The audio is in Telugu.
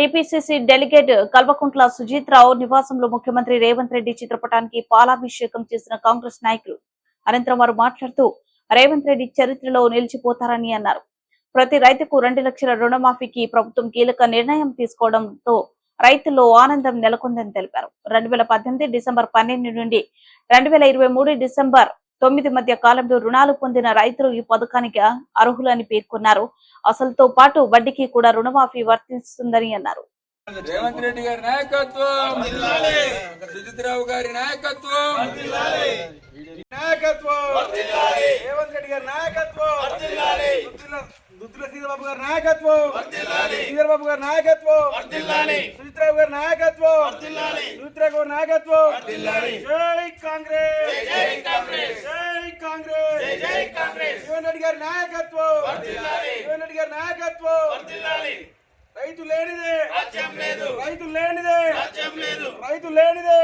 టీపీసీసీ డెలిగేట్ కల్వకుంట్ల సుజిత్రావు నివాసంలో ముఖ్యమంత్రి రేవంత్ రెడ్డి చిత్రపటానికి పాలాభిషేకం చేసిన కాంగ్రెస్ నాయకులు. అనంతరం వారు మాట్లాడుతూ రేవంత్ రెడ్డి చరిత్రలో నిలిచిపోతారని అన్నారు. ప్రతి రైతుకు రెండు లక్షల రుణమాఫీకి ప్రభుత్వం కీలక నిర్ణయం తీసుకోవడంతో రైతుల్లో ఆనందం నెలకొందని తెలిపారు. రెండు వేల పద్దెనిమిది డిసెంబర్ పన్నెండు నుండి రెండు వేల ఇరవై మూడు డిసెంబర్ తొమ్మిది మధ్య కాలంలో రుణాలు పొందిన రైతులు ఈ పథకానికి అర్హులని పేర్కొన్నారు. అసలుతో పాటు వడ్డీకి కూడా రుణమాఫీ వర్తిస్తుందని అన్నారు. రేవంత్ రెడ్డి గారి నాయకత్వం! సుజిత్రావు గారి నాయకత్వం! నాయకత్వం! రేవంత్ రెడ్డి గారి నాయకత్వం! దుద్దుల- సీతాబాబు గారి నాయకత్వం! శ్రీధరబాబు గారి నాయకత్వం! సుచిత్రావు గారి నాయకత్వం! సుచిత్రావు గారి నాయకత్వం! రేవంత్ రెడ్డి గారి నాయకత్వం. రెడ్డి గారి నాయకత్వం. రైతు లేనిదే. రైతు లేనిదే. రైతు లేనిదే.